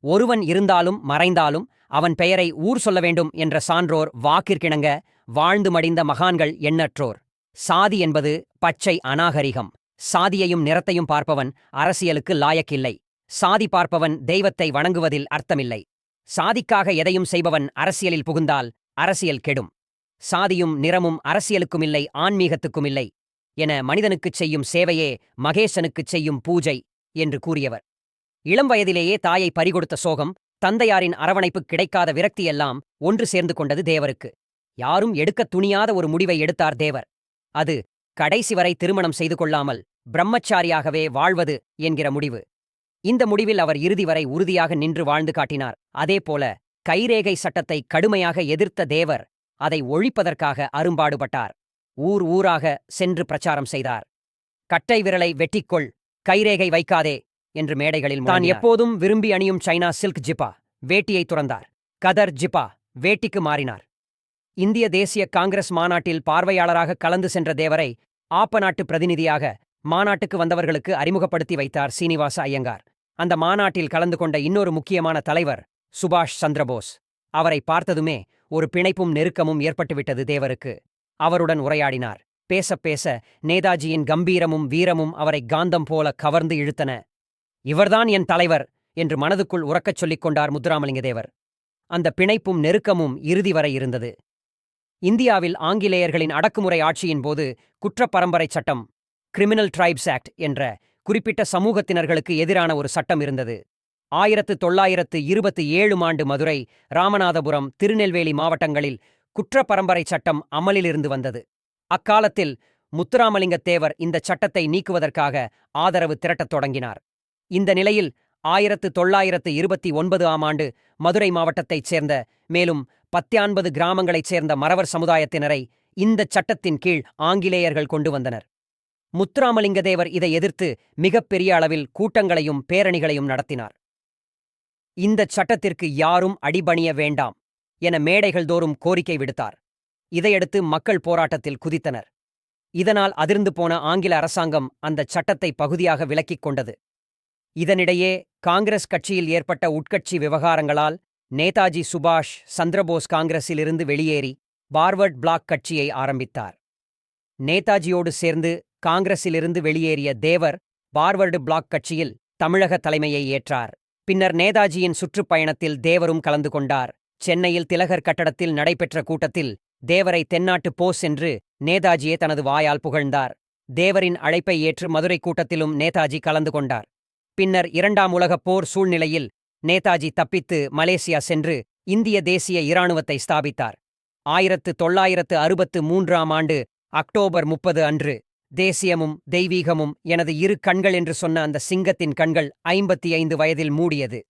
ஒருவன் இருந்தாலும் மறைந்தாலும் அவன் பெயரை ஊர் சொல்ல வேண்டும் என்ற சான்றோர் வாக்கிற்கிணங்க வாழ்ந்து மடிந்த மகான்கள் எண்ணற்றோர். சாதி என்பது பச்சை அநாகரிகம். சாதியையும் நிறத்தையும் பார்ப்பவன் அரசியலுக்கு லாயக்கில்லை. சாதி பார்ப்பவன் தெய்வத்தை வணங்குவதில் அர்த்தமில்லை. சாதிக்காக எதையும் செய்பவன் அரசியலில் புகுந்தால் அரசியல் கெடும். சாதியும் நிறமும் அரசியலுக்குமில்லை ஆன்மீகத்துக்குமில்லை என மனிதனுக்குச் செய்யும் சேவையே மகேசனுக்குச் செய்யும் பூஜை என்று கூறியவர். இளம் வயதிலேயே தாயை பறிகொடுத்த சோகம் தந்தையாரின் அரவணைப்பு கிடைக்காத விரக்தியெல்லாம் ஒன்று சேர்ந்து கொண்டது தேவருக்கு. யாரும் எடுக்கத் துணியாத ஒரு முடிவை எடுத்தார் தேவர். அது கடைசி வரை திருமணம் செய்து கொள்ளாமல் பிரம்மச்சாரியாகவே வாழ்வது என்கிற முடிவு. இந்த முடிவில் அவர் இறுதி வரை உறுதியாக நின்று வாழ்ந்து காட்டினார். அதேபோல கைரேகை சட்டத்தை கடுமையாக எதிர்த்த தேவர் அதை ஒழிப்பதற்காக அரும்பாடுபட்டார். ஊர் ஊராக சென்று பிரச்சாரம் செய்தார். கட்டை விரலை வெட்டிக்கொள் கைரேகை வைக்காதே என்று மேடைகளில் தான் எப்போதும் விரும்பி அணியும் சைனா சில்க் ஜிப்பா வேட்டியை துறந்தார். கதர் ஜிப்பா வேட்டிக்கு மாறினார். இந்திய தேசிய காங்கிரஸ் மாநாட்டில் பார்வையாளராக கலந்து சென்ற தேவரை ஆப்ப நாட்டு பிரதிநிதியாக மாநாட்டுக்கு வந்தவர்களுக்கு அறிமுகப்படுத்தி வைத்தார் சீனிவாச ஐயங்கார். அந்த மாநாட்டில் கலந்து கொண்ட இன்னொரு முக்கியமான தலைவர் சுபாஷ் சந்திரபோஸ் அவரை பார்த்ததுமே ஒரு பிணைப்பும் நெருக்கமும் ஏற்பட்டுவிட்டது தேவருக்கு. அவருடன் உரையாடினார். பேசப் பேச நேதாஜியின் கம்பீரமும் வீரமும் அவரை காந்தம் போல கவர்ந்து இழுத்தன. இவர்தான் என் தலைவர் என்று மனதுக்குள் உறக்கச் சொல்லிக் கொண்டார் முத்துராமலிங்க தேவர். அந்த பிணைப்பும் நெருக்கமும் இறுதி வரை இருந்தது. இந்தியாவில் ஆங்கிலேயர்களின் அடக்குமுறை ஆட்சியின் போது குற்றப்பரம்பரை சட்டம் கிரிமினல் ட்ரைப்ஸ் ஆக்ட் என்ற குறிப்பிட்ட சமூகத்தினர்களுக்கு எதிரான ஒரு சட்டம் இருந்தது. ஆயிரத்து தொள்ளாயிரத்து இருபத்தி ஏழு ஆண்டு மதுரை ராமநாதபுரம் திருநெல்வேலி மாவட்டங்களில் குற்றப்பரம்பரை சட்டம் அமலிலிருந்து வந்தது. அக்காலத்தில் முத்துராமலிங்க தேவர் இந்த சட்டத்தை நீக்குவதற்காக ஆதரவு திரட்டத் தொடங்கினார். இந்த நிலையில் ஆயிரத்து தொள்ளாயிரத்து இருபத்தி ஒன்பது ஆம் ஆண்டு மதுரை மாவட்டத்தைச் சேர்ந்த மேலும் பத்தியான்பது கிராமங்களைச் சேர்ந்த மறவர் சமுதாயத்தினரை இந்த சட்டத்தின் கீழ் ஆங்கிலேயர்கள் கொண்டு வந்தனர். முத்துராமலிங்க தேவர் இதை எதிர்த்து மிகப்பெரிய அளவில் கூட்டங்களையும் பேரணிகளையும் நடத்தினார். இந்த சட்டத்திற்கு யாரும் அடிபணிய வேண்டாம் என மேடைகள் தோறும் கோரிக்கை விடுத்தார். இதையடுத்து மக்கள் போராட்டத்தில் குதித்தனர். இதனால் அதிர்ந்து போன ஆங்கில அரசாங்கம் அந்த சட்டத்தை பகுதியாக விலக்கிக் கொண்டது. இதனிடையே காங்கிரஸ் கட்சியில் ஏற்பட்ட உட்கட்சி விவகாரங்களால் நேதாஜி சுபாஷ் சந்திரபோஸ் காங்கிரஸிலிருந்து வெளியேறி பார்வர்ட் பிளாக் கட்சியை ஆரம்பித்தார். நேதாஜியோடு சேர்ந்து காங்கிரஸிலிருந்து வெளியேறிய தேவர் பார்வர்டு பிளாக் கட்சியில் தமிழக தலைமையை ஏற்றார். பின்னர் நேதாஜியின் சுற்றுப்பயணத்தில் தேவரும் கலந்து கொண்டார். சென்னையில் திலகர் கட்டடத்தில் நடைபெற்ற கூட்டத்தில் தேவரை தென்னாட்டு போஸ் என்று நேதாஜியே தனது வாயால் புகழ்ந்தார். தேவரின் அழைப்பை ஏற்று மதுரை கூட்டத்திலும் நேதாஜி கலந்து கொண்டார். பின்னர் இரண்டாம் உலகப் போர் சூழ்நிலையில் நேதாஜி தப்பித்து மலேசியா சென்று இந்திய தேசிய இராணுவத்தை ஸ்தாபித்தார். ஆயிரத்து தொள்ளாயிரத்து அறுபத்து மூன்றாம் ஆண்டு அக்டோபர் முப்பது அன்று தேசியமும் தெய்வீகமும் எனது இரு கண்கள் என்று சொன்ன அந்த சிங்கத்தின் கண்கள் ஐம்பத்தி ஐந்து வயதில் மூடியது.